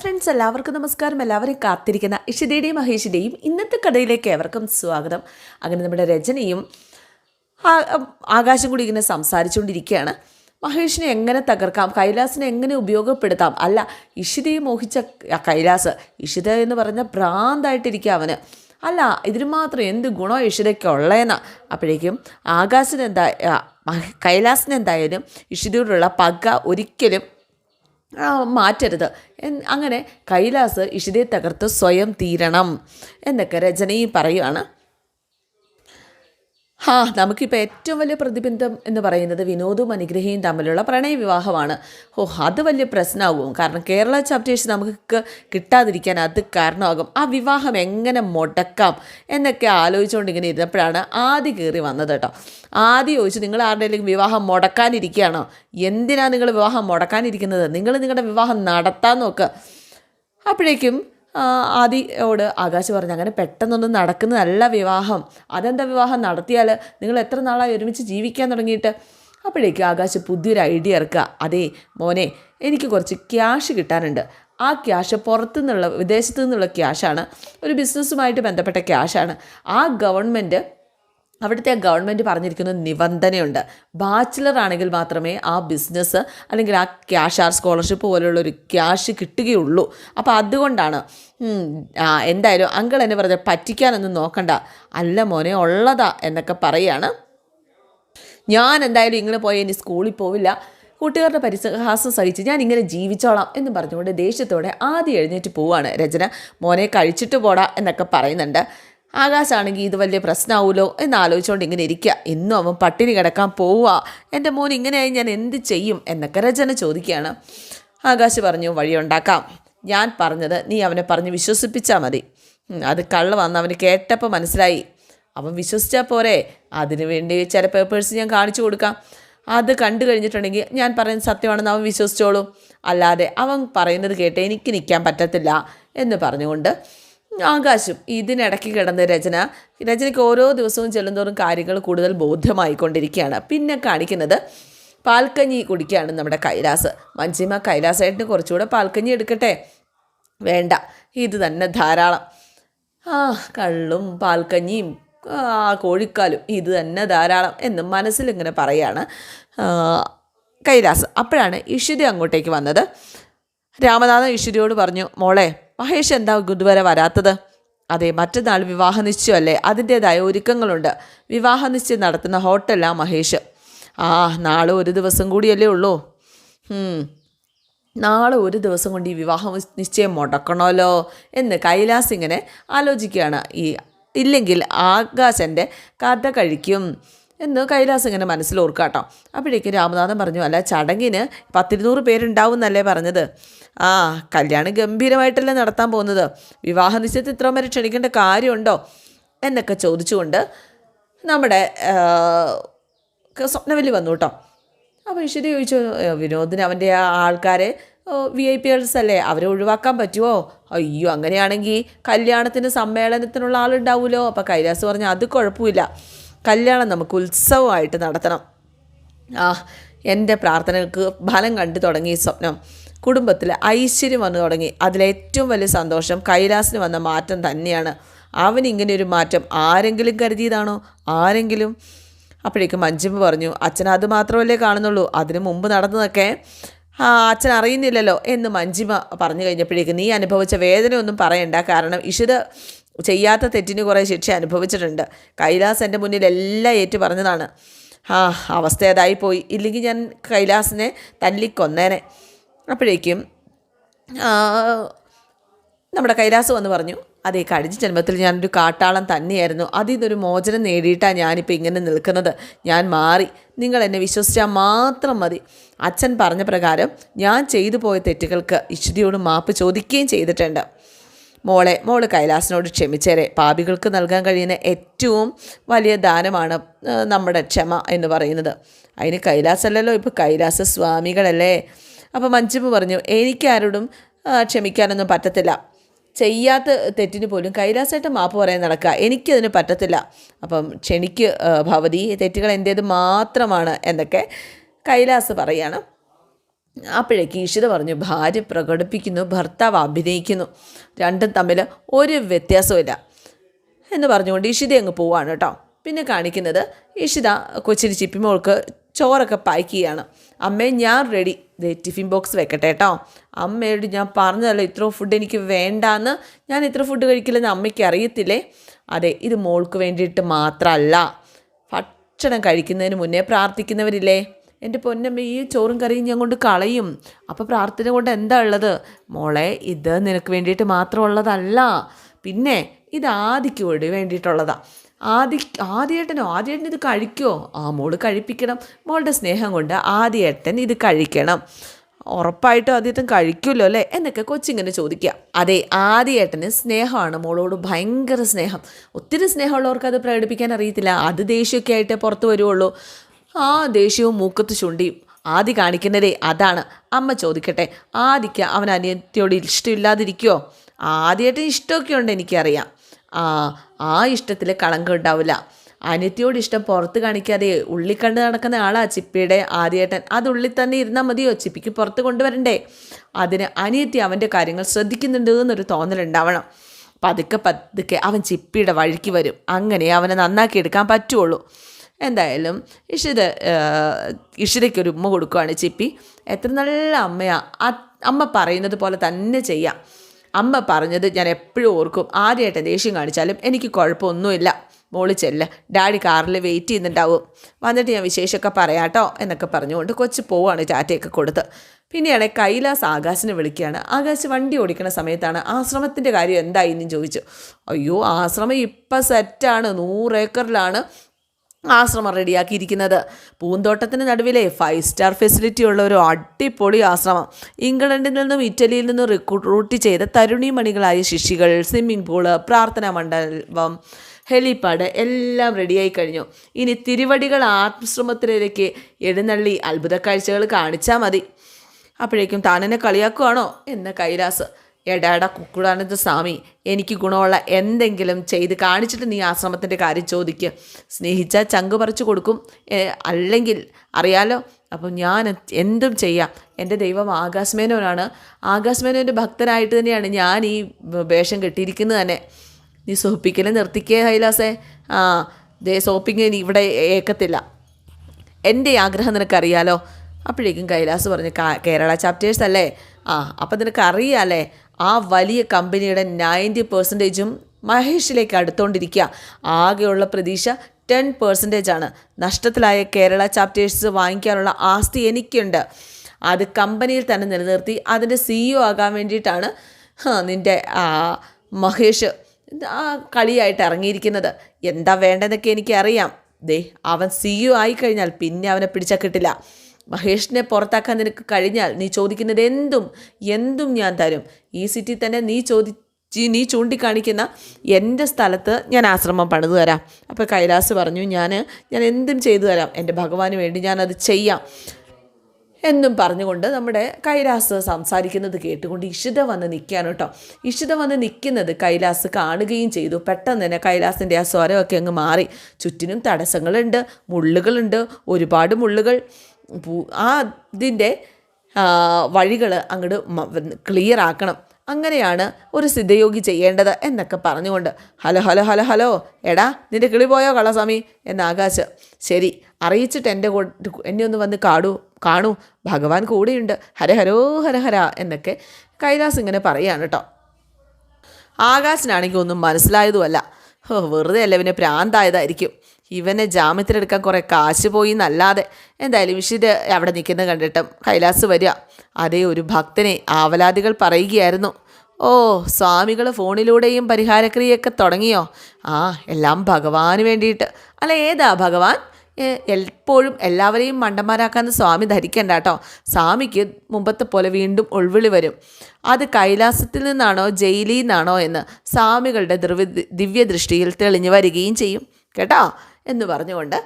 Friends എല്ലാവർക്കും നമസ്കാരം. എല്ലാവരും കാത്തിരിക്കുന്ന ഇഷിതയുടെയും മഹേഷിന്റെയും ഇന്നത്തെ കഥയിലേക്ക് ഏവർക്കും സ്വാഗതം. അങ്ങനെ നമ്മുടെ രചനയും ആകാശം കൂടി ഇങ്ങനെ സംസാരിച്ചുകൊണ്ടിരിക്കുകയാണ്. മഹേഷിനെ എങ്ങനെ തകർക്കാം? കൈലാസിനെ എങ്ങനെ ഉപയോഗപ്പെടുത്താം? അല്ല ഇഷിതയെ മോഹിച്ച കൈലാസ് ഇഷിത എന്ന് പറഞ്ഞ ഭ്രാന്തായിട്ടിരിക്കുക അവന്. അല്ല ഇതിന് മാത്രം എന്ത് ഗുണോ ഇഷിതയ്ക്ക് അപ്പോഴേക്കും ആകാശിനെന്താ കൈലാസിനെന്തായാലും ഇഷിതയോടുള്ള പക ഒരിക്കലും മാറ്റരുത്. അങ്ങനെ കൈലാസ് ഇഷിതയെ തകർത്ത് സ്വയം തീരണം എന്നൊക്കെ രചനയും പറയുകയാണ് ഹാ നമുക്കിപ്പോൾ ഏറ്റവും വലിയ പ്രതിബന്ധം എന്ന് പറയുന്നത് വിനോദും അനുഗ്രഹയും തമ്മിലുള്ള പ്രണയവിവാഹമാണ് ഓ അത് വലിയ പ്രശ്നമാകും. കാരണം കേരള ചാപ്റ്റേഴ്സ് നമുക്ക് കിട്ടാതിരിക്കാൻ അത് കാരണമാകും. ആ വിവാഹം എങ്ങനെ മുടക്കാം എന്നൊക്കെ ആലോചിച്ചുകൊണ്ട് ഇങ്ങനെ ഇരുന്നപ്പോഴാണ് ആദ്യം കയറി വന്നത് കേട്ടോ. ആദ്യം ചോദിച്ചു നിങ്ങൾ ആരുടെയെങ്കിലും വിവാഹം മുടക്കാനിരിക്കുകയാണോ? എന്തിനാണ് നിങ്ങൾ വിവാഹം മുടക്കാനിരിക്കുന്നത്? നിങ്ങൾ നിങ്ങളുടെ വിവാഹം നടത്താൻ നോക്ക്. അപ്പോഴേക്കും ആ, ആദിയോട് ആകാശ് പറഞ്ഞു അങ്ങനെ പെട്ടെന്നൊന്നും നടക്കുന്നതല്ല വിവാഹം. അതെന്താ വിവാഹം? നടത്തിയാൽ നിങ്ങൾ എത്ര നാളായി ഒരുമിച്ച് ജീവിക്കാൻ തുടങ്ങിയിട്ട്? അപ്പോഴേക്കും ആകാശ് പുതിയൊരു ഐഡിയ ഇറക്കുക. അതേ മോനെ എനിക്ക് കുറച്ച് ക്യാഷ് കിട്ടാനുണ്ട്. ആ ക്യാഷ് പുറത്തു നിന്നുള്ള വിദേശത്തു നിന്നുള്ള ക്യാഷാണ്. ഒരു ബിസിനസ്സുമായിട്ട് ബന്ധപ്പെട്ട ക്യാഷാണ്. ആ ഗവൺമെന്റ് അവിടുത്തെ ഗവൺമെന്റ് പറഞ്ഞിരിക്കുന്ന നിബന്ധനയുണ്ട്. ബാച്ചിലർ ആണെങ്കിൽ മാത്രമേ ആ ബിസിനസ് അല്ലെങ്കിൽ ആ ക്യാഷ് ആർ സ്കോളർഷിപ്പ് പോലുള്ള ഒരു ക്യാഷ് കിട്ടുകയുള്ളൂ. അപ്പോൾ അതുകൊണ്ടാണ് എന്തായാലും അങ്കിൾ എന്നെ പറഞ്ഞ പറ്റിക്കാനൊന്നും നോക്കണ്ട. അല്ല മോനെ ഉള്ളതാ എന്നൊക്കെ പറയാണ്. ഞാൻ എന്തായാലും ഇങ്ങനെ പോയി ഇനി സ്കൂളിൽ പോവില്ല. കൂട്ടുകാരുടെ പരിഹാസം സഹിച്ച് ഞാൻ ഇങ്ങനെ ജീവിച്ചോളാം എന്ന് പറഞ്ഞുകൊണ്ട് ദേഷ്യത്തോടെ ആദ്യം എഴുന്നേറ്റ് പോവാണ് രചന. മോനെ കഴിച്ചിട്ട് പോടാ എന്നൊക്കെ പറയുന്നുണ്ട്. ആകാശാണെങ്കിൽ ഇത് വലിയ പ്രശ്നമാവുമല്ലോ എന്ന് ആലോചിച്ചുകൊണ്ട് ഇങ്ങനെ ഇരിക്കുക ഇന്നും അവൻ പട്ടിണി കിടക്കാൻ പോവുക. എന്റെ മോൻ ഇങ്ങനെയായി ഞാൻ എന്ത് ചെയ്യും എന്നൊക്കെ രചന ചോദിക്കുകയാണ്. ആകാശ് പറഞ്ഞു വഴിയുണ്ടാക്കാം ഞാൻ പറഞ്ഞത് നീ അവനെ പറഞ്ഞ് വിശ്വസിപ്പിച്ചാൽ മതി. അത് കള്ള് വന്ന് അവന് കേട്ടപ്പോൾ മനസ്സിലായി. അവൻ വിശ്വസിച്ചാൽ പോരെ. അതിനു വേണ്ടി ചില പേപ്പേഴ്സ് ഞാൻ കാണിച്ചു കൊടുക്കാം. അത് കണ്ടു കഴിഞ്ഞിട്ടുണ്ടെങ്കിൽ ഞാൻ പറയുന്നത് സത്യമാണെന്ന് അവൻ വിശ്വസിച്ചോളൂ. അല്ലാതെ അവൻ പറയുന്നത് കേട്ട് എനിക്ക് നിൽക്കാൻ പറ്റത്തില്ല എന്ന് പറഞ്ഞുകൊണ്ട് ആകാശം. ഇതിനിടയ്ക്ക് കിടന്ന രചന. രചനയ്ക്ക് ഓരോ ദിവസവും ചെല്ലുന്തോറും കാര്യങ്ങൾ കൂടുതൽ ബോധ്യമായിക്കൊണ്ടിരിക്കുകയാണ്. പിന്നെ കാണിക്കുന്നത് പാൽക്കഞ്ഞി കുടിക്കുകയാണ് നമ്മുടെ കൈലാസ്. മഞ്ചിമ കൈലാസായിട്ട് കുറച്ചുകൂടെ പാൽക്കഞ്ഞി എടുക്കട്ടെ? വേണ്ട. ഇത് തന്നെ ധാരാളം. ആ കള്ളും പാൽക്കഞ്ഞിയും ആ കോഴിക്കാലും ഇത് തന്നെ ധാരാളം എന്ന് മനസ്സിലിങ്ങനെ പറയാണ് ആ, കൈലാസ്. അപ്പോഴാണ് ഇഷിത അങ്ങോട്ടേക്ക് വന്നത്. രാമനാഥൻ ഇഷിതയോട് പറഞ്ഞു മോളെ മഹേഷ് എന്താ ഇതുവരെ വരാത്തത്? അതെ മറ്റന്നാൾ വിവാഹ നിശ്ചയമല്ലേ അതിന്റേതായ ഒരുക്കങ്ങളുണ്ട്. വിവാഹ നിശ്ചയം നടത്തുന്ന ഹോട്ടലാ മഹേഷ്. ആ നാളെ ഒരു ദിവസം കൂടിയല്ലേ ഉള്ളൂ. നാളെ ഒരു ദിവസം കൊണ്ട് ഈ വിവാഹം നിശ്ചയം മുടക്കണമല്ലോ എന്ന് കൈലാസ് ഇങ്ങനെ ആലോചിക്കുകയാണ്. ഈ ഇല്ലെങ്കിൽ ആകാശന്റെ കഥ കഴിക്കും. എന്ന് കൈലാസ് ഇങ്ങനെ മനസ്സിലോർക്കുക കേട്ടോ അപ്പോഴേക്കും രാമനാഥൻ പറഞ്ഞു അല്ല ചടങ്ങിന് പത്തിരുന്നൂറ് പേരുണ്ടാവും എന്നല്ലേ പറഞ്ഞത്? ആ കല്യാണം ഗംഭീരമായിട്ടല്ലേ നടത്താൻ പോകുന്നത്. വിവാഹ നിശ്ചയത്തിൽ ഇത്രയും വരെ ക്ഷണിക്കേണ്ട കാര്യമുണ്ടോ? എന്നൊക്കെ ചോദിച്ചുകൊണ്ട് നമ്മുടെ സ്വപ്നവലി വന്നു കേട്ടോ അപ്പോൾ ഈശ്വരി ചോദിച്ചു "ഏ, വിനോദിന് അവന്റെ ആ ആൾക്കാരെ വി ഐ പി അല്ലേ അവരെ ഒഴിവാക്കാൻ പറ്റുമോ അയ്യോ അങ്ങനെയാണെങ്കിൽ കല്യാണത്തിന് സമ്മേളനത്തിനുള്ള ആളുണ്ടാവുമല്ലോ അപ്പോൾ കൈലാസ് പറഞ്ഞു അത് കുഴപ്പമില്ല. കല്യാണം നമുക്ക് ഉത്സവമായിട്ട് നടത്തണം. ആ എന്റെ പ്രാർത്ഥനകൾക്ക് ഫലം കണ്ടു തുടങ്ങി ഈ സ്വപ്നം. കുടുംബത്തിൽ ഐശ്വര്യം വന്നു തുടങ്ങി. അതിലേറ്റവും വലിയ സന്തോഷം കൈലാസിന് വന്ന മാറ്റം തന്നെയാണ്. അവൻ ഇങ്ങനെ ഒരു മാറ്റം ആരെങ്കിലും കരുതിയതാണോ? ആരെങ്കിലും? അപ്പോഴേക്കും മഞ്ജിമ പറഞ്ഞു അച്ഛൻ അത് മാത്രമല്ലേ കാണുന്നുള്ളൂ. അതിനു മുമ്പ് നടന്നതൊക്കെ അച്ഛൻ അറിയുന്നില്ലല്ലോ എന്ന് മഞ്ജിമ പറഞ്ഞു കഴിഞ്ഞപ്പോഴേക്കും നീ അനുഭവിച്ച വേദനയൊന്നും പറയണ്ട. കാരണം ഇഷിത ചെയ്യാത്ത തെറ്റിന് കുറേ ശിക്ഷ അനുഭവിച്ചിട്ടുണ്ട്. കൈലാസ് എന്റെ മുന്നിൽ എല്ലാം ഏറ്റു പറഞ്ഞതാണ്. ആ അവസ്ഥ അതായിപ്പോയി പോയി ഇല്ലെങ്കിൽ ഞാൻ കൈലാസിനെ തല്ലിക്കൊന്നേനെ. അപ്പോഴേക്കും നമ്മുടെ കൈലാസ് വന്ന് പറഞ്ഞു അതേ കഴിഞ്ഞ ജന്മത്തിൽ ഞാനൊരു കാട്ടാളം തന്നെയായിരുന്നു. അതിൽ നിന്നൊരു മോചനം നേടിയിട്ടാണ് ഞാനിപ്പോൾ ഇങ്ങനെ നിൽക്കുന്നത്. ഞാൻ മാറി. നിങ്ങൾ എന്നെ വിശ്വസിച്ചാൽ മാത്രം മതി. അച്ഛൻ പറഞ്ഞ പ്രകാരം ഞാൻ ചെയ്തു പോയ തെറ്റുകൾക്ക് ഇശ്വതിയോട് മാപ്പ് ചോദിക്കുകയും ചെയ്തിട്ടുണ്ട്. മോളെ മോൾ കൈലാസിനോട് ക്ഷമിച്ചേരെ. പാപികൾക്ക് നൽകാൻ കഴിയുന്ന ഏറ്റവും വലിയ ദാനമാണ് നമ്മുടെ ക്ഷമ എന്ന് പറയുന്നത്. അതിന് കൈലാസല്ലല്ലോ ഇപ്പോൾ കൈലാസ സ്വാമികളല്ലേ? അപ്പോൾ മഞ്ജുമ പറഞ്ഞു എനിക്കാരോടും ക്ഷമിക്കാനൊന്നും പറ്റത്തില്ല. ചെയ്യാത്ത തെറ്റിന് പോലും കൈലാസമായിട്ട് മാപ്പ് പറയാൻ നടക്കുക. എനിക്കതിന് പറ്റത്തില്ല. അപ്പം ക്ഷണിക്ക് ഭവതി തെറ്റുകൾ എന്റേത് മാത്രമാണ് എന്നൊക്കെ കൈലാസ് പറയാണ്. അപ്പോഴേക്ക് ഈശ്വര പറഞ്ഞു ഭാര്യ പ്രകടിപ്പിക്കുന്നു ഭർത്താവ് അഭിനയിക്കുന്നു. രണ്ടും തമ്മിൽ ഒരു വ്യത്യാസമില്ല എന്ന് പറഞ്ഞുകൊണ്ട് ഈശിത അങ്ങ് പോവാണ് കേട്ടോ. പിന്നെ കാണിക്കുന്നത് ഈശിത കൊച്ചിരി ചിപ്പിമോൾക്ക് ചോറൊക്കെ പാക്ക് ചെയ്യാണ് അമ്മേ ഞാൻ റെഡി ദേ ടിഫിൻ ബോക്സ് വെക്കട്ടെ കേട്ടോ. അമ്മയോട് ഞാൻ പറഞ്ഞതല്ലോ ഇത്ര ഫുഡ് എനിക്ക് വേണ്ടാന്ന്. ഞാൻ ഇത്ര ഫുഡ് കഴിക്കില്ലെന്ന് അമ്മയ്ക്ക് അറിയത്തില്ലേ? അതെ ഇത് മോൾക്ക് വേണ്ടിയിട്ട് മാത്രമല്ല ഭക്ഷണം കഴിക്കുന്നതിന് മുന്നേ പ്രാർത്ഥിക്കുന്നവരില്ലേ? എന്റെ പൊന്നമ്മ ഈ ചോറും കറിയും ഞാൻ കൊണ്ട് കളയും. അപ്പോൾ പ്രാർത്ഥന കൊണ്ട് എന്താ ഉള്ളത്? മോളെ ഇത് നിനക്ക് വേണ്ടിയിട്ട് മാത്രമുള്ളതല്ല. പിന്നെ ഇത് ആദിക്ക് വേണ്ടി വേണ്ടിയിട്ടുള്ളതാണ് ആദി ആദ്യേട്ടനോ ആദ്യേട്ടൻ ഇത് കഴിക്കുമോ ആ മോൾ കഴിപ്പിക്കണം. മോളുടെ സ്നേഹം കൊണ്ട് ആദ്യേട്ടൻ ഇത് കഴിക്കണം. ഉറപ്പായിട്ടും ആദ്യത്തെ കഴിക്കുമല്ലോ അല്ലേ? എന്നൊക്കെ കൊച്ചിങ്ങനെ ചോദിക്കുക. അതെ ആദ്യേട്ടന് സ്നേഹമാണ് മോളോട് ഭയങ്കര സ്നേഹം. ഒത്തിരി സ്നേഹമുള്ളവർക്ക് അത് പ്രകടിപ്പിക്കാൻ അറിയത്തില്ല. അത് ദേഷ്യമൊക്കെ ആയിട്ട് പുറത്ത് വരുവുള്ളൂ. ആ ദേഷ്യവും മൂക്കത്ത് ചുണ്ടിയും ആദി കാണിക്കുന്നതേ അതാണ്. അമ്മ ചോദിക്കട്ടെ ആദിക്ക് അവൻ അനിയത്തിയോട് ഇഷ്ടമില്ലാതിരിക്കുമോ ആദ്യമായിട്ട് ഇഷ്ടമൊക്കെ ഉണ്ട് എനിക്കറിയാം. ആ ആ ഇഷ്ടത്തിൽ കളങ്കം ഉണ്ടാവില്ല. അനിയത്തിയോട് ഇഷ്ടം പുറത്ത് കാണിക്കാതെ ഉള്ളി കണ്ട് നടക്കുന്ന ആളാ ചിപ്പിയുടെ ആദ്യേട്ടൻ. അത് ഉള്ളിൽ തന്നെ ഇരുന്നാൽ മതിയോ? ചിപ്പിക്ക് പുറത്ത് കൊണ്ടുവരണ്ടേ? അതിന് അനിയത്തി അവന്റെ കാര്യങ്ങൾ ശ്രദ്ധിക്കുന്നുണ്ട് എന്നൊരു തോന്നലുണ്ടാവണം പതുക്കെ പതുക്കെ അവൻ ചിപ്പിയുടെ വഴിക്ക് വരും. അങ്ങനെ അവനെ നന്നാക്കി എടുക്കാൻ പറ്റുള്ളൂ എന്തായാലും ഇഷിത ഇഷിതയ്ക്ക് ഒരു ഉമ്മ കൊടുക്കുകയാണ് ചിപ്പി. എത്ര നല്ല അമ്മയാ. ആ അമ്മ പറയുന്നത് പോലെ തന്നെ ചെയ്യാം. അമ്മ പറഞ്ഞത് ഞാൻ എപ്പോഴും ഓർക്കും. ആദ്യമായിട്ട് ദേഷ്യം കാണിച്ചാലും എനിക്ക് കുഴപ്പമൊന്നുമില്ല. മോൾ ചെല്ല. ഡാഡി കാറിൽ വെയിറ്റ് ചെയ്യുന്നുണ്ടാവും. വന്നിട്ട് ഞാൻ വിശേഷമൊക്കെ പറയാട്ടോ എന്നൊക്കെ പറഞ്ഞുകൊണ്ട് കൊച്ചു പോവാണ് ടാറ്റയൊക്കെ കൊടുത്ത്. പിന്നെയാണ് കൈലാസ് ആകാശിനെ വിളിക്കുകയാണ്. ആകാശ് വണ്ടി ഓടിക്കുന്ന സമയത്താണ് ആശ്രമത്തിന്റെ കാര്യം എന്തായി എന്നും ചോദിച്ചു. അയ്യോ ആശ്രമം ഇപ്പം സെറ്റാണ് നൂറ് ഏക്കറിലാണ്. ആശ്രമം റെഡിയാക്കിയിരിക്കുന്നത്. പൂന്തോട്ടത്തിന് നടുവിലെ ഫൈവ് സ്റ്റാർ ഫെസിലിറ്റി ഉള്ള ഒരു അടിപൊളി ആശ്രമം. ഇംഗ്ലണ്ടിൽ നിന്നും ഇറ്റലിയിൽ നിന്നും റിക്രൂട്ട് ചെയ്ത തരുണിമണികളായ ശിശികൾ സ്വിമ്മിംഗ് പൂൾ പ്രാർത്ഥനാ മണ്ഡപം ഹെലിപ്പാഡ് എല്ലാം റെഡിയായി കഴിഞ്ഞു. ഇനി തിരുവടികൾ ആശ്രമത്തിലേക്ക് എഴുന്നള്ളി അത്ഭുത കാഴ്ചകൾ കാണിച്ചാൽ മതി. അപ്പോഴേക്കും താനെന്നെ കളിയാക്കുവാണോ? എന്ന കൈലാസ്. എടാടാ കുക്കുടാനന്ദ സ്വാമി എനിക്ക് ഗുണമുള്ള എന്തെങ്കിലും ചെയ്ത് കാണിച്ചിട്ട് നീ ആശ്രമത്തിന്റെ കാര്യം ചോദിക്കുക സ്നേഹിച്ചാൽ ചങ്ക് പറിച്ചു കൊടുക്കും. അല്ലെങ്കിൽ അറിയാലോ? അപ്പം ഞാൻ എന്തും ചെയ്യാം. എന്റെ ദൈവം ആകാശമേനോനാണ്. ആകാശമേനോന്റെ ഭക്തനായിട്ട് തന്നെയാണ് ഞാൻ ഈ വേഷം കെട്ടിയിരിക്കുന്നത് തന്നെ. നീ സോപ്പിക്കലും നിർത്തിക്കേ കൈലാസേ. ആ ദേ സോപ്പിങ് ഇവിടെ ഏക്കത്തില്ല. എന്റെ ആഗ്രഹം നിനക്കറിയാലോ? അപ്പോഴേക്കും കൈലാസ് പറഞ്ഞു കേരള ചാപ്റ്റേഴ്സ് അല്ലേ? ആ അപ്പം നിനക്ക് അറിയാലേ ആ വലിയ കമ്പനിയുടെ നയന്റി പെർസെന്റേജും മഹേഷിലേക്ക് അടുത്തോണ്ടിരിക്കുക. ആകെയുള്ള പ്രതീക്ഷ ടെൻ പെർസെന്റേജ് ആണ് നഷ്ടത്തിലായ കേരള ചാപ്റ്റേഴ്സ് വാങ്ങിക്കാനുള്ള ആസ്തി എനിക്കുണ്ട്. അത് കമ്പനിയിൽ തന്നെ നിലനിർത്തി അതിന്റെ സിഇഒ ആകാൻ വേണ്ടിയിട്ടാണ് നിന്റെ ആ, മഹേഷ് ആ കളിയായിട്ട് ഇറങ്ങിയിരിക്കുന്നത്. എന്താ വേണ്ടതെന്നൊക്കെ എനിക്കറിയാം. ദേ അവൻ സിഇഒ ആയിക്കഴിഞ്ഞാൽ പിന്നെ അവനെ പിടിച്ചാൽ കിട്ടില്ല. മഹേഷിനെ പുറത്താക്കാൻ നിനക്ക് കഴിഞ്ഞാൽ നീ ചോദിക്കുന്നത് എന്തും എന്തും ഞാൻ തരും. ഈ സിറ്റി തന്നെ നീ ചോദി നീ ചൂണ്ടിക്കാണിക്കുന്ന എന്റെ സ്ഥലത്ത് ഞാൻ ആശ്രമം പണിതു തരാം. അപ്പോൾ കൈലാസ് പറഞ്ഞു ഞാൻ ഞാൻ എന്തും ചെയ്തു തരാം. എന്റെ ഭഗവാന് വേണ്ടി ഞാനത് ചെയ്യാം. എന്നും പറഞ്ഞുകൊണ്ട് നമ്മുടെ കൈലാസ് സംസാരിക്കുന്നത് കേട്ടുകൊണ്ട് ഇഷിത വന്ന് നിൽക്കുകയാണ് കേട്ടോ. ഇഷിത വന്ന് നിൽക്കുന്നത് കൈലാസ് കാണുകയും ചെയ്തു. പെട്ടെന്ന് തന്നെ കൈലാസിന്റെ ആ സ്വരമൊക്കെ അങ്ങ് മാറി. ചുറ്റിനും തടസ്സങ്ങളുണ്ട് മുള്ളുകളുണ്ട് ഒരുപാട് മുള്ളുകൾ. ആ ഇതിന്റെ വഴികൾ അങ്ങോട്ട് ക്ലിയർ ആക്കണം. അങ്ങനെയാണ് ഒരു സിദ്ധയോഗി ചെയ്യേണ്ടത് എന്നൊക്കെ പറഞ്ഞുകൊണ്ട് ഹലോ ഹലോ ഹലോ ഹലോ എടാ നിന്റെ കിളി പോയോ കള്ളസ്വാമി? എന്ന് ആകാശ് ശരി അറിയിച്ചിട്ട് എന്റെ എന്നെ ഒന്ന് വന്ന് കാടൂ കാണൂ ഭഗവാൻ കൂടെയുണ്ട് ഹര ഹരോ ഹര ഹര എന്നൊക്കെ കൈലാസ് ഇങ്ങനെ പറയാണ് കേട്ടോ. ആകാശിനാണെങ്കിൽ ഒന്നും മനസ്സിലായതുമല്ല. വെറുതെ അല്ല പിന്നെ പ്രാന്തായതായിരിക്കും. ഇവനെ ജാമ്യത്തിലെടുക്കാൻ കുറേ കാശ് പോയി എന്നല്ലാതെ. എന്തായാലും വിഷിത് അവിടെ നിൽക്കുന്നത് കണ്ടിട്ടും കൈലാസ് വരിക. അതേ ഒരു ഭക്തനെ ആവലാദികൾ പറയുകയായിരുന്നു. ഓ സ്വാമികൾ ഫോണിലൂടെയും പരിഹാരക്രിയയൊക്കെ തുടങ്ങിയോ? ആ എല്ലാം ഭഗവാന് വേണ്ടിയിട്ട്. അല്ല ഏതാ ഭഗവാൻ? എപ്പോഴും എല്ലാവരെയും മണ്ടന്മാരാക്കാന്ന് സ്വാമി ധരിക്കണ്ട കേട്ടോ. സ്വാമിക്ക് മുമ്പത്തെ പോലെ വീണ്ടും ഉൾവിളി വരും. അത് കൈലാസത്തിൽ നിന്നാണോ ജയിലിൽ നിന്നാണോ എന്ന് സ്വാമികളുടെ ദിവ്യദൃഷ്ടിയിൽ തെളിഞ്ഞു വരികയും ചെയ്യും. കേട്ടോ? എന്ന് പറഞ്ഞുകൊണ്ട്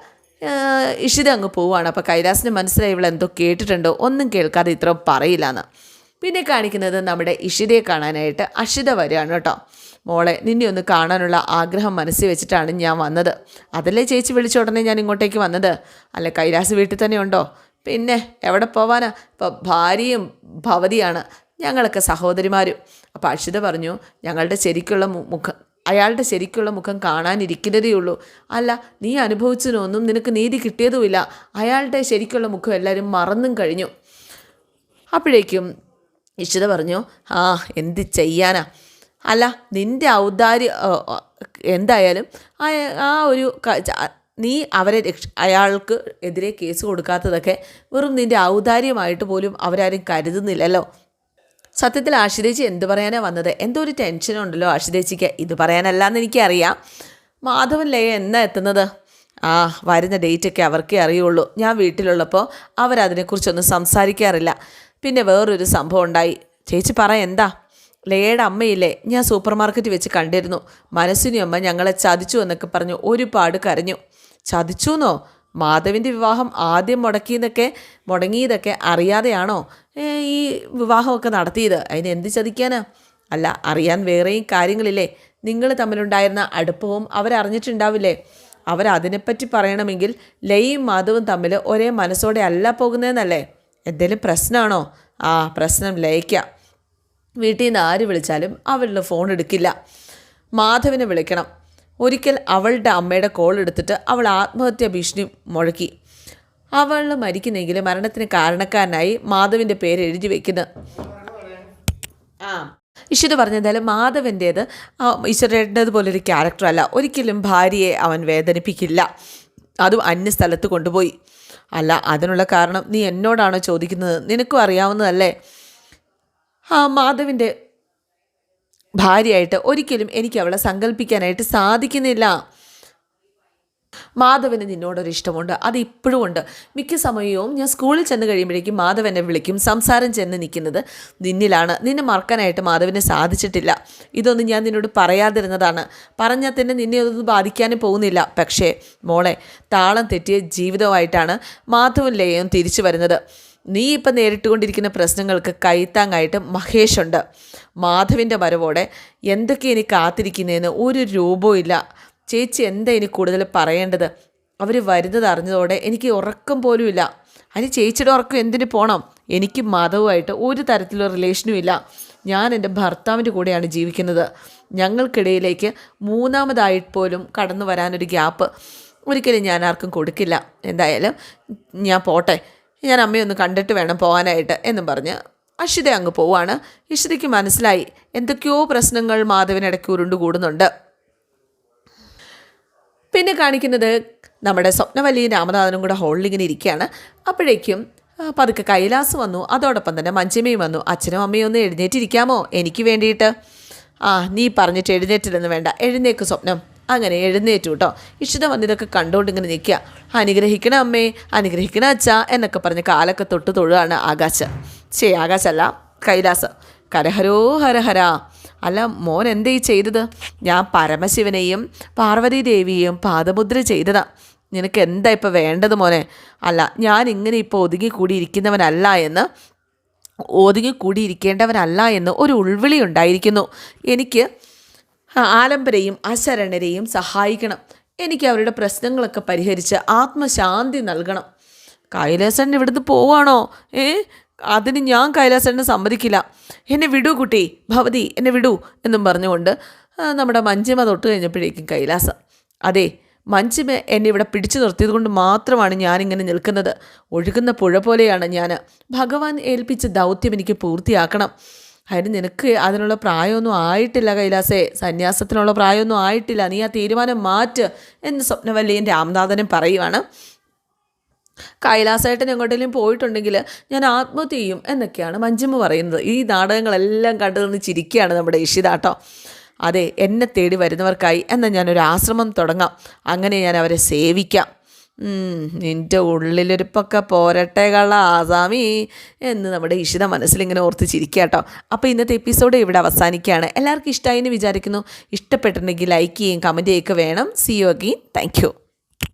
ഇഷിത അങ്ങ് പോവുകയാണ്. അപ്പോൾ കൈലാസിന് മനസ്സിലായി ഇവൾ എന്തോ കേട്ടിട്ടുണ്ടോ? ഒന്നും കേൾക്കാതെ ഇത്ര പറയില്ലാന്ന്. പിന്നെ കാണിക്കുന്നത് നമ്മുടെ ഇഷിതയെ കാണാനായിട്ട് അഷിത വരികയാണ് കേട്ടോ. മോളെ നിന്നെ ഒന്ന് കാണാനുള്ള ആഗ്രഹം മനസ്സിൽ വെച്ചിട്ടാണ് ഞാൻ വന്നത്. അതല്ലേ ചേച്ചി വിളിച്ച ഉടനെ ഞാൻ ഇങ്ങോട്ടേക്ക് വന്നത്? അല്ല കൈലാസ് വീട്ടിൽ തന്നെ ഉണ്ടോ? പിന്നെ എവിടെ പോവാനാ? ഇപ്പം ഭാര്യയും ഭവതിയാണ്. ഞങ്ങളൊക്കെ സഹോദരിമാരും. അപ്പോൾ അക്ഷിത പറഞ്ഞു ഞങ്ങളുടെ ശരിക്കുള്ള മുഖം അയാളുടെ ശരിക്കുള്ള മുഖം കാണാനിരിക്കുന്നതേ ഉള്ളൂ. അല്ല നീ അനുഭവിച്ചതിനൊന്നും നിനക്ക് നീതി കിട്ടിയതുമില്ല. അയാളുടെ ശരിക്കുള്ള മുഖം എല്ലാവരും മറന്നും കഴിഞ്ഞു. അപ്പോഴേക്കും ഇഷിത പറഞ്ഞു ആ എന്ത് ചെയ്യാനാ? അല്ല നിന്റെ ഔദാര്യ എന്തായാലും ആ ഒരു നീ അവരെ രക്ഷ അയാൾക്ക് എതിരെ കേസ് കൊടുക്കാത്തതൊക്കെ വെറും നിന്റെ ഔദാര്യമായിട്ട് പോലും അവരാരും കരുതുന്നില്ലല്ലോ. സത്യത്തിൽ ആഷിതേച്ചി എന്ത് പറയാനാ വന്നത്? എന്തോ ഒരു ടെൻഷനുണ്ടല്ലോ ആഷിതേച്ചിക്ക്. ഇത് പറയാനല്ലാന്ന് എനിക്കറിയാം. മാധവൻ ലയ എന്നാ എത്തുന്നത്? ആ വരുന്ന ഡേറ്റൊക്കെ അവർക്കേ അറിയുള്ളൂ. ഞാൻ വീട്ടിലുള്ളപ്പോൾ അവരതിനെക്കുറിച്ചൊന്നും സംസാരിക്കാറില്ല. പിന്നെ വേറൊരു സംഭവം ഉണ്ടായി. ചേച്ചി പറ എന്താ? ലയയുടെ അമ്മയില്ലേ? ഞാൻ സൂപ്പർ മാർക്കറ്റ് വെച്ച് കണ്ടിരുന്നു. മനസ്സിനിയമ്മ അമ്മ ഞങ്ങളെ ചതിച്ചു എന്നൊക്കെ പറഞ്ഞു ഒരുപാട് കരഞ്ഞു. ചതിച്ചു എന്നോ മാധവിന്റെ വിവാഹം ആദ്യം മുടക്കിയതൊക്കെ മുടങ്ങിയതൊക്കെ അറിയാതെയാണോ? ഈ വിവാഹമൊക്കെ നടത്തിയത്. അതിന് എന്ത് ചതിക്കാനാ? അല്ല അറിയാൻ വേറെയും കാര്യങ്ങളില്ലേ? നിങ്ങൾ തമ്മിലുണ്ടായിരുന്ന അടുപ്പവും അവരറിഞ്ഞിട്ടുണ്ടാവില്ലേ? അവരതിനെപ്പറ്റി പറയണമെങ്കിൽ ലയും മാധവും തമ്മിൽ ഒരേ മനസ്സോടെ അല്ല പോകുന്നതെന്നല്ലേ? എന്തേലും പ്രശ്നമാണോ ആ പ്രശ്നം ലയിക്കാം. വീട്ടിൽ നിന്ന് ആര് വിളിച്ചാലും അവളുടെ ഫോൺ എടുക്കില്ല. മാധവിനെ വിളിക്കണം. ഒരിക്കൽ അവളുടെ അമ്മയുടെ കോൾ എടുത്തിട്ട് അവൾ ആത്മഹത്യാ ഭീഷണി മുഴക്കി. അവൾ മരിക്കുന്നെങ്കിൽ മരണത്തിന് കാരണക്കാരനായി മാധവിന്റെ പേര് എഴുതി വെക്കുന്നത് ആ ഈശ്വര പറഞ്ഞെന്തായാലും മാധവന്റേത് ഈശ്വരേട്ടന്റേത് ഒരു ക്യാരക്ടർ അല്ല. ഒരിക്കലും ഭാര്യയെ അവൻ വേദനിപ്പിക്കില്ല. അതും അന്യ സ്ഥലത്ത് കൊണ്ടുപോയി. അല്ല അതിനുള്ള കാരണം നീ എന്നോടാണോ ചോദിക്കുന്നത്? നിനക്കും അറിയാവുന്നതല്ലേ? ആ മാധവിന്റെ ഭാര്യയായിട്ട് ഒരിക്കലും എനിക്ക് അവളെ സങ്കല്പിക്കാനായിട്ട് സാധിക്കുന്നില്ല. മാധവന് നിന്നോടൊരു ഇഷ്ടമുണ്ട്. അത് ഇപ്പോഴും ഉണ്ട്. മിക്ക സമയവും ഞാൻ സ്കൂളിൽ ചെന്ന് കഴിയുമ്പോഴേക്കും മാധവനെ വിളിക്കും. സംസാരം ചെന്ന് നിൽക്കുന്നത് നിന്നിലാണ്. നിന്നെ മറക്കാനായിട്ട് മാധവന് സാധിച്ചിട്ടില്ല. ഇതൊന്നും ഞാൻ നിന്നോട് പറയാതിരുന്നതാണ്. പറഞ്ഞാൽ തന്നെ നിന്നെ ഒന്നും ബാധിക്കാനും പോകുന്നില്ല. പക്ഷേ മോളെ താളം തെറ്റിയ ജീവിതമായിട്ടാണ് മാധവൻ ലയവും തിരിച്ചു വരുന്നത്. നീ ഇപ്പം നേരിട്ടുകൊണ്ടിരിക്കുന്ന പ്രശ്നങ്ങൾക്ക് കൈത്താങ്ങായിട്ട് മഹേഷ് ഉണ്ട്. മാധവിന്റെ വരവോടെ എന്തൊക്കെ ഇനി കാത്തിരിക്കുന്നതെന്ന് ഒരു രൂപവും ചേച്ചി എന്താ ഇനി കൂടുതൽ പറയേണ്ടത്? അവർ വരുന്നത് അറിഞ്ഞതോടെ എനിക്ക് ഉറക്കം പോലും ഇല്ല. അതിന് ചേച്ചിയുടെ ഉറക്കം എന്തിനു പോകണം എനിക്ക് മതവുമായിട്ട് ഒരു തരത്തിലുള്ള റിലേഷനും ഇല്ല. ഞാൻ എന്റെ ഭർത്താവിന്റെ കൂടെയാണ് ജീവിക്കുന്നത്. ഞങ്ങൾക്കിടയിലേക്ക് മൂന്നാമതായിട്ട് പോലും കടന്നു വരാനൊരു ഗ്യാപ്പ് ഒരിക്കലും ഞാൻ ആർക്കും കൊടുക്കില്ല. എന്തായാലും ഞാൻ പോട്ടെ. ഞാൻ അമ്മയൊന്ന് കണ്ടിട്ട് വേണം പോകാനായിട്ട് എന്നും പറഞ്ഞ് അഷിത അങ്ങ് പോവാണ്. ഇഷിതയ്ക്ക് മനസ്സിലായി. എന്തൊക്കെയോ പ്രശ്നങ്ങൾ മാധവനിടയ്ക്ക് ഉരുണ്ടു കൂടുന്നുണ്ട് പിന്നെ കാണിക്കുന്നത് നമ്മുടെ സ്വപ്നവല്ലിയും രാമനാഥനും കൂടെ ഹോളിലിങ്ങനെ ഇരിക്കുകയാണ്. അപ്പോഴേക്കും പതുക്കെ കൈലാസ് വന്നു. അതോടൊപ്പം തന്നെ മഞ്ചിമയും വന്നു. അച്ഛനും അമ്മയും ഒന്ന് എഴുന്നേറ്റിരിക്കാമോ? എനിക്ക് വേണ്ടിയിട്ട്. ആ നീ പറഞ്ഞിട്ട് എഴുന്നേറ്റില്ലെന്ന് വേണ്ട. എഴുന്നേക്ക് സ്വപ്നം. അങ്ങനെ എഴുന്നേറ്റു കേട്ടോ. ഇഷിത വന്നിതൊക്കെ കണ്ടുകൊണ്ട് ഇങ്ങനെ നിൽക്കുക. അനുഗ്രഹിക്കണ അമ്മേ അനുഗ്രഹിക്കണ അച്ഛ എന്നൊക്കെ പറഞ്ഞ് കാലൊക്കെ തൊട്ട് തൊഴുകയാണ് ആകാശ്. ശേ ആകാശല്ല കൈലാസ്. കരഹരോ ഹരഹര. അല്ല മോൻ എന്തേ ചെയ്തത്? ഞാൻ പരമശിവനെയും പാർവതീദേവിയെയും പാദമുദ്ര ചെയ്തതാ. നിനക്ക് എന്താ ഇപ്പോൾ വേണ്ടത് മോനെ? അല്ല ഞാൻ ഇങ്ങനെ ഇപ്പോൾ ഒതുങ്ങി കൂടിയിരിക്കുന്നവനല്ല എന്ന് ഒതുങ്ങിക്കൂടിയിരിക്കേണ്ടവനല്ല എന്ന് ഒരു ഉൾവിളി ഉണ്ടായിരിക്കുന്നു. എനിക്ക് ആലംബരെയും അശരണരെയും സഹായിക്കണം. എനിക്ക് അവരുടെ പ്രശ്നങ്ങളൊക്കെ പരിഹരിച്ച് ആത്മശാന്തി നൽകണം. കൈലാസൻ ഇവിടുന്ന് പോവാണോ? ഏ? അതിന് ഞാൻ കൈലാസേട്ടന് സമ്മതിക്കില്ല. എന്നെ വിടൂ കുട്ടി ഭവതി എന്നെ വിടൂ എന്നും പറഞ്ഞുകൊണ്ട് നമ്മുടെ മഞ്ചിമ തൊട്ട് കഴിഞ്ഞപ്പോഴേക്കും കൈലാസ. അതെ മഞ്ചിമ എന്നെ ഇവിടെ പിടിച്ചു നിർത്തിയത് കൊണ്ട് മാത്രമാണ് ഞാനിങ്ങനെ നിൽക്കുന്നത്. ഒഴുകുന്ന പുഴ പോലെയാണ് ഞാൻ ഭഗവാൻ ഏൽപ്പിച്ച ദൗത്യം എനിക്ക് പൂർത്തിയാക്കണം. അതിന് നിനക്ക് അതിനുള്ള പ്രായമൊന്നും ആയിട്ടില്ല കൈലാസേ. സന്യാസത്തിനുള്ള പ്രായമൊന്നും ആയിട്ടില്ല. നീ ആ തീരുമാനം മാറ്റ് എന്ന് സ്വപ്നവല്ലിയും രാമനാഥനും പറയുവാണ്. കൈലാസേട്ടൻ എങ്ങോട്ടെങ്കിലും പോയിട്ടുണ്ടെങ്കിൽ ഞാൻ ആത്മഹത്യ ചെയ്യും എന്നൊക്കെയാണ് മഞ്ജുമ്മ പറയുന്നത്. ഈ നാടകങ്ങളെല്ലാം കണ്ടു നിന്ന് ചിരിക്കുകയാണ് നമ്മുടെ ഇഷിതാട്ടോ അതെ എന്നെ തേടി വരുന്നവർക്കായി എന്നാൽ ഞാനൊരു ആശ്രമം തുടങ്ങാം. അങ്ങനെ ഞാൻ അവരെ സേവിക്കാം. നിന്റെ ഉള്ളിലൊരുപ്പൊക്കെ പോരട്ടെ കള്ള ആസാമി എന്ന് നമ്മുടെ ഇഷിത മനസ്സിലിങ്ങനെ ഓർത്ത് ചിരിക്കുക കേട്ടോ. അപ്പോൾ ഇന്നത്തെ എപ്പിസോഡ് ഇവിടെ അവസാനിക്കുകയാണ്. എല്ലാവർക്കും ഇഷ്ടമായി എന്ന് വിചാരിക്കുന്നു. ഇഷ്ടപ്പെട്ടിട്ടുണ്ടെങ്കിൽ ലൈക്ക് ചെയ്യും കമന്റ് ചെയ്യുകയൊക്കെ വേണം. C U again thank